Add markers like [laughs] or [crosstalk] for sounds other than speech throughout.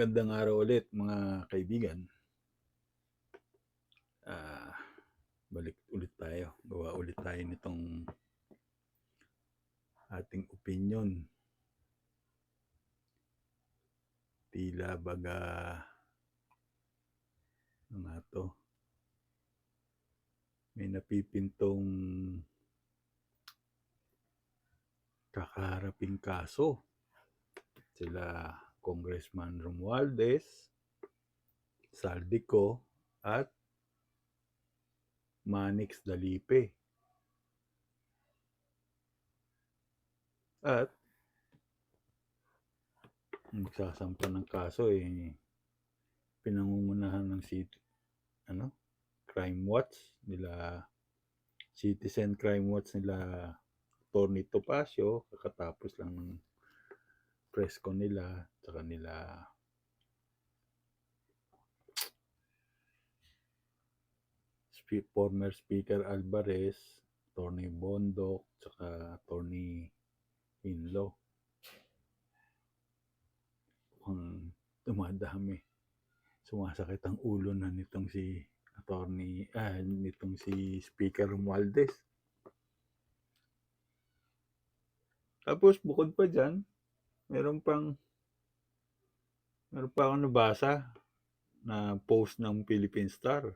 Magandang araw ulit mga kaibigan. Ah, balik ulit tayo. Gawa ulit tayo nitong ating opinion. Tila baga ano to? May napipintong kakaharaping kaso. Sila Congressman Romualdez, Saldico, at Manix Dalipe. At nagsasampa ng kaso eh pinangungunahan ng city, ano, Crime Watch nila Citizen Crime Watch nila Tony Topacio kakatapos lang ng press ko nila tsaka nila former Speaker Alvarez, Tony Bondok, tsaka Tony Inlo. Mukhang dumadami. Sumasakit ang ulo na nitong si attorney, ah, nitong si Speaker Romualdez. Tapos bukod pa dyan, meron pang meron pa akong nabasa na post ng Philippine Star.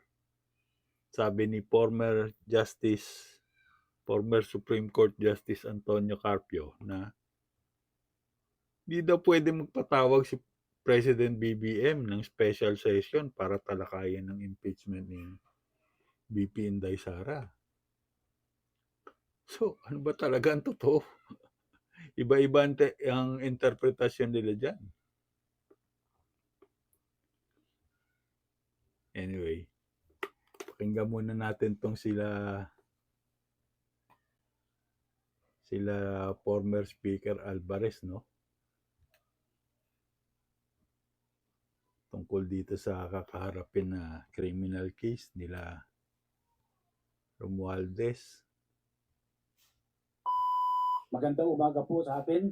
Sabi ni former Justice, former Supreme Court Justice Antonio Carpio na di daw pwede magpatawag si President BBM ng special session para talakayin ng impeachment ni BP Inday Sara. So, ano ba talaga ang totoo? Iba-iba ang, ang interpretasyon nila dyan. Anyway, pakinggan muna natin tong sila sila former Speaker Alvarez, no? Tungkol dito sa kakaharapin na criminal case nila Romualdez. Magandang umaga po sa atin.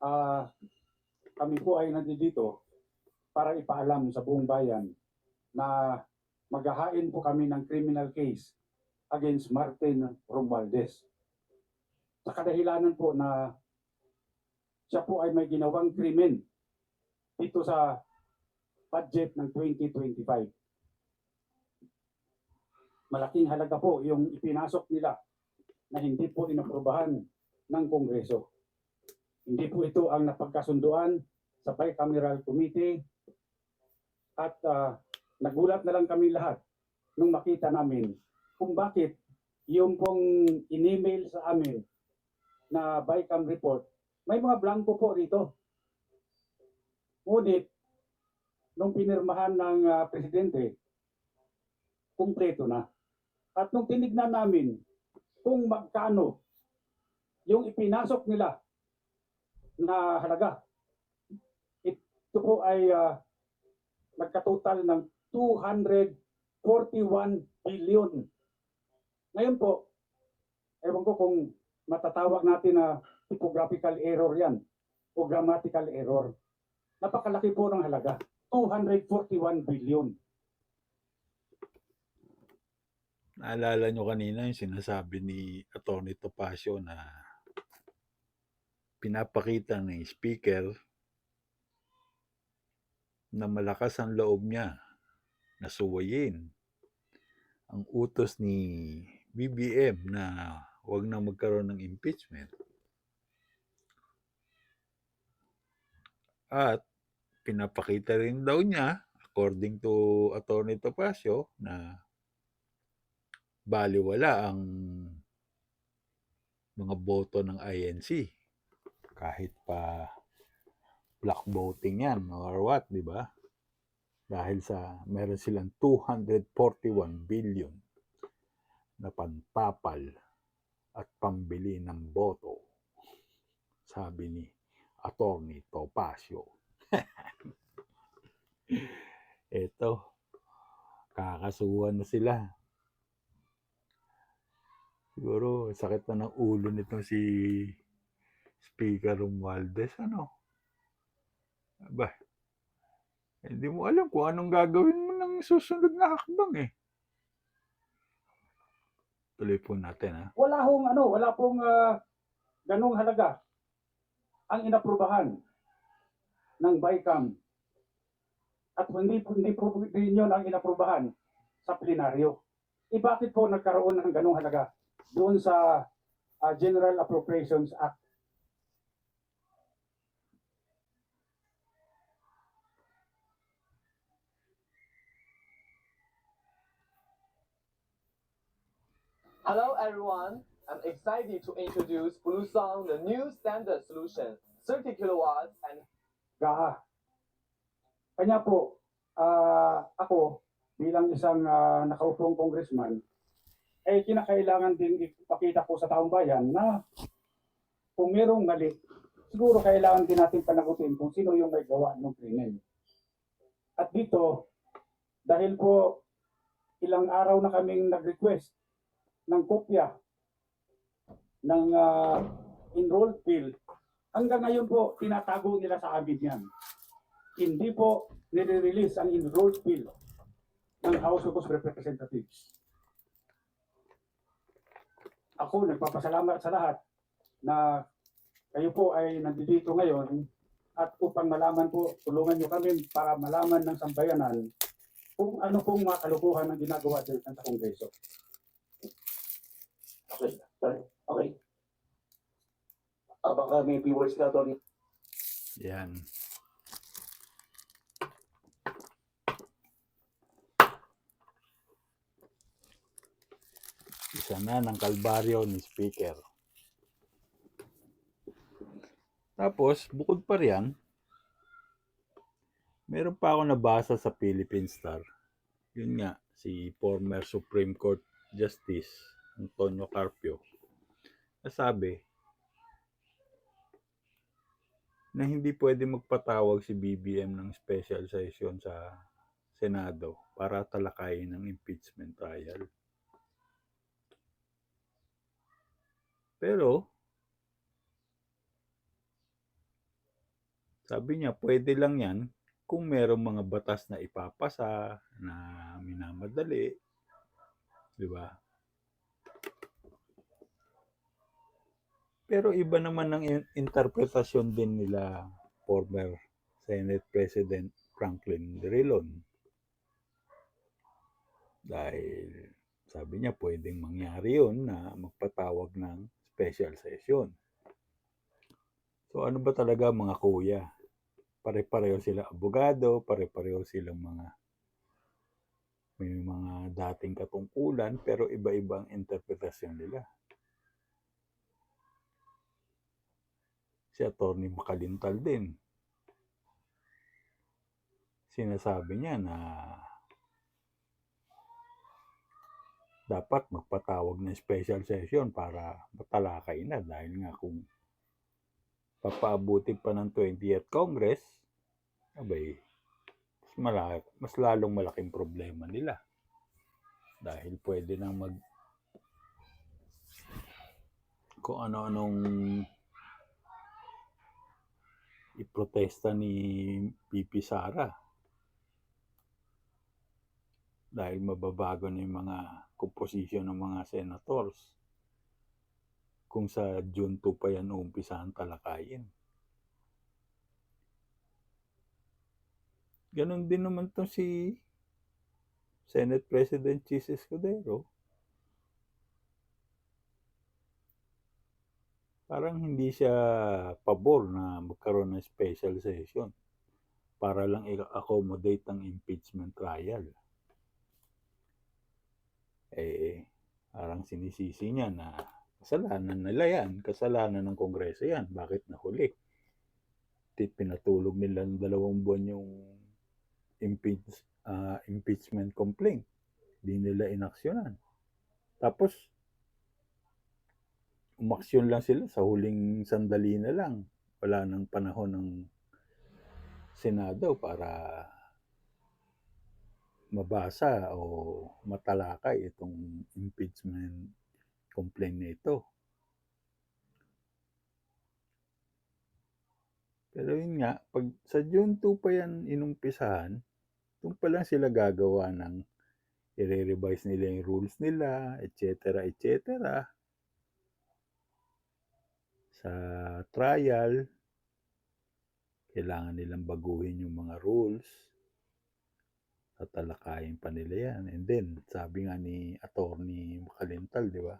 Ah, kami po ay nandito para ipaalam sa buong bayan na maghahain po kami ng criminal case against Martin Romualdez. Sa kadahilanan po na siya po ay may ginawang krimen dito sa budget ng 2025. Malaking halaga po yung ipinasok nila na hindi po inaprubahan ng Kongreso. Hindi po ito ang napagkasunduan sa bicameral committee at ah, nagulat na lang kami lahat nung makita namin kung bakit yung pong in-email sa amin na BICAM report, may mga blanco po rito. Ngunit, nung pinirmahan ng ah, presidente, kumpleto na. At nung tinignan namin kung magkano yung ipinasok nila na halaga. Ito po ay ah, nagkatotal ng 241 billion. Ngayon po, ewan ko kung matatawag natin na typographical error yan o grammatical error. Napakalaki po ng halaga. 241 billion. Naalala nyo kanina yung sinasabi ni Atty. Topacio na pinapakita ng speaker na malakas ang loob niya na suwayin ang utos ni BBM na wag na magkaroon ng impeachment. At pinapakita rin daw niya, according to Atty. Topacio, na baliwala ang mga boto ng INC kahit pa black voting yan or what, di ba? Dahil sa meron silang 241 billion na pantapal at pambili ng boto. Sabi ni Attorney Topacio. [laughs] Eto, kakasuhan na sila. Siguro, sakit na ng ulo nito si Speaker Romualdez, ano? Aba, Hindi mo alam kung anong gagawin mo ng susunod na hakbang eh. Tuloy po natin ha. Wala hong ano, wala pong ah, ganung halaga ang inaprubahan ng BICAM. At hindi hindi po din yun ang inaprubahan sa plenaryo. Eh bakit po nagkaroon ng ganung halaga doon sa ah, General Appropriations Act? Hello everyone, I'm excited to introduce Bluesong, the new standard solution, 30 kilowatts and Gaha. Kanya po, ah, ako bilang isang ah, nakaupong congressman, ay kinakailangan din ipakita po sa taong bayan na kung merong mali, siguro kailangan din natin panagutin kung sino yung may gawa ng krimen. At dito, dahil po ilang araw na kaming nag-request ng kopya ng ah, enrolled bill, hanggang ngayon po tinatago nila sa amin yan. Hindi po nire-release ang enrolled bill ng House of Representatives. Ako nagpapasalamat sa lahat na kayo po ay nandito ngayon at upang malaman po, tulungan nyo kami para malaman ng sambayanan kung ano pong mga kalukuhan ang ginagawa dito sa Kongreso. Okay. Okay. Ah, baka may viewers ka, Tony. Yan. Isa na ng kalbaryo ni speaker. Tapos, bukod pa riyan, meron pa ako nabasa sa Philippine Star. Yun nga, si former Supreme Court Justice Antonio Carpio. Nasabi, na hindi pwede magpatawag si BBM ng special session sa Senado para talakayin ang impeachment trial. Pero, sabi niya, pwede lang yan kung merong mga batas na ipapasa, na minamadali, di ba? Pero iba naman ang in- interpretasyon din nila former Senate President Franklin Drilon. Dahil sabi niya pwedeng mangyari yun na magpatawag ng special session. So ano ba talaga mga kuya? Pare-pareho sila abogado, pare-pareho silang mga may mga dating katungkulan pero iba-ibang interpretasyon nila. si Attorney Makalintal din. Sinasabi niya na dapat magpatawag ng special session para matalakay na dahil nga kung papaabuti pa ng 20th Congress, abay, mas, malaki, mas lalong malaking problema nila. Dahil pwede nang mag kung ano-anong iprotesta ni Pipi Sara dahil mababago na yung mga komposisyon ng mga senators kung sa June 2 pa yan uumpisahan talakayin. Ganon din naman to si Senate President Chis Escudero. parang hindi siya pabor na magkaroon ng special session para lang i-accommodate ang impeachment trial. Eh, parang sinisisi niya na kasalanan nila yan, kasalanan ng Kongreso yan, bakit nahuli? Pinatulog nila ng dalawang buwan yung impeach, ah, impeachment complaint. Di nila inaksyonan. Tapos, umaksyon lang sila sa huling sandali na lang. Wala nang panahon ng Senado para mabasa o matalakay itong impeachment complaint na ito. Pero yun nga, pag sa June 2 pa yan inumpisahan, doon pa lang sila gagawa ng i-revise nila yung rules nila, etc. etc. Sa trial, kailangan nilang baguhin yung mga rules. Tatalakayin pa nila yan. And then, sabi nga ni Attorney Makalintal, di ba?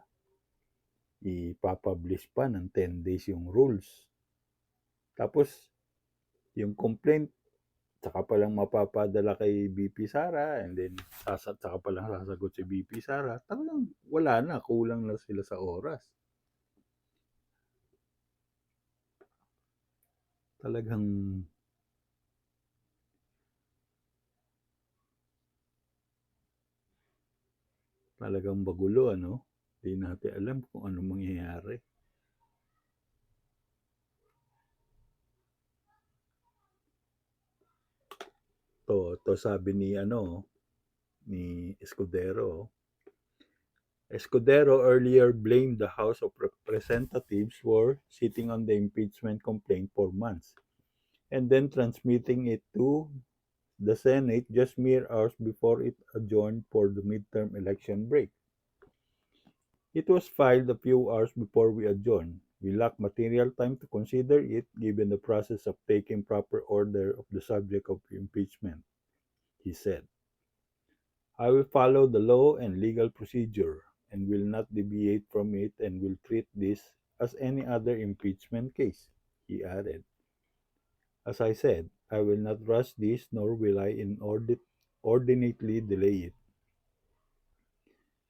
Ipapublish pa ng 10 days yung rules. Tapos, yung complaint, saka pa lang mapapadala kay BP Sara and then sasa, saka pa lang sasagot si BP Sara. Talagang wala na, kulang na sila sa oras. Talagang talagang bagulo ano. Hindi natin alam kung ano mangyayari. To, to sabi ni ano, ni Escudero. Escudero earlier blamed the House of Representatives for sitting on the impeachment complaint for months and then transmitting it to the Senate just mere hours before it adjourned for the midterm election break. It was filed a few hours before we adjourned. We lack material time to consider it given the process of taking proper order of the subject of impeachment, he said. I will follow the law and legal procedure and will not deviate from it and will treat this as any other impeachment case, he added. As I said, I will not rush this nor will I inordinately delay it.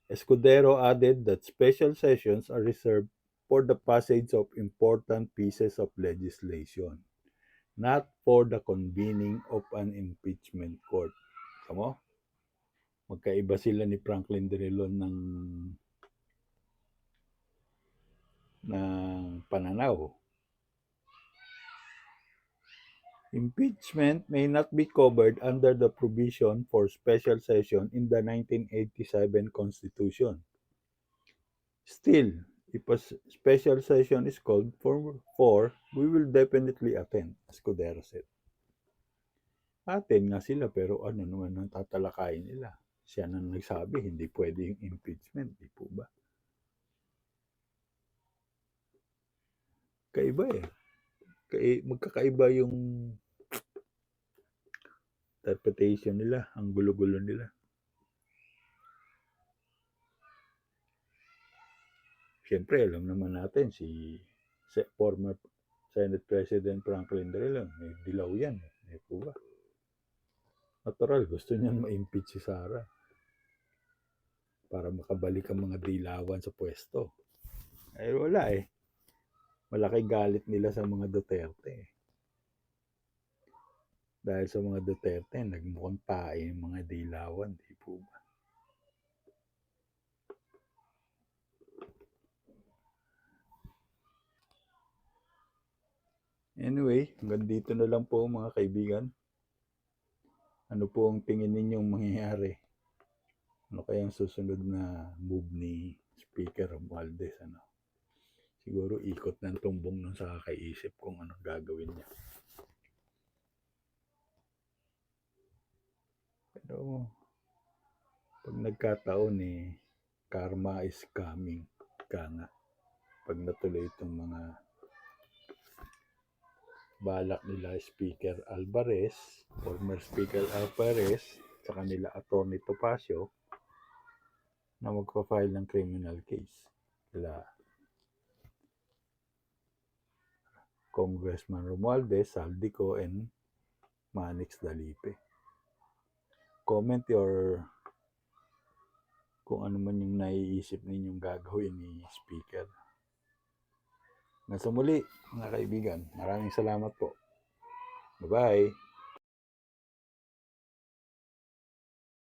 Escudero added that special sessions are reserved for the passage of important pieces of legislation, not for the convening of an impeachment court. Tamo? Magkaiba sila ni Franklin Drilon ng ng pananaw. Impeachment may not be covered under the provision for special session in the 1987 Constitution. Still, if a special session is called for, for we will definitely attend, Escudero said. Atin nga sila pero ano naman ang tatalakayin nila? Siya nang nagsabi, hindi pwede yung impeachment, di po ba? Kaiba eh. Kai, magkakaiba yung interpretation nila, ang gulo-gulo nila. Siyempre, alam naman natin si former Senate President Franklin Drilon, may dilaw yan. Eh, po ba? Natural, gusto niyan ma-impeach si Sara para makabalik ang mga dilawan sa pwesto. Eh, wala eh. Malaki galit nila sa mga Duterte. eh. Dahil sa mga Duterte, nagmukhang pae yung mga dilawan, di po ba? Anyway, hanggang dito na lang po mga kaibigan. Ano po ang tingin ninyong mangyayari? Ano kayang susunod na move ni Speaker Romualdez? Ano? Siguro ikot ng tumbong nung sa kakaisip kung anong gagawin niya. Pero pag nagkataon eh, karma is coming. Ka nga. Pag natuloy itong mga balak nila Speaker Alvarez, former Speaker Alvarez, sa kanila Attorney Topacio, na magpa-file ng criminal case. Kila Congressman Romualdez, Saldico, and Manix Dalipe. Comment your kung ano man yung naiisip ninyong gagawin ni Speaker. Nasa muli, mga kaibigan. Maraming salamat po. Bye-bye.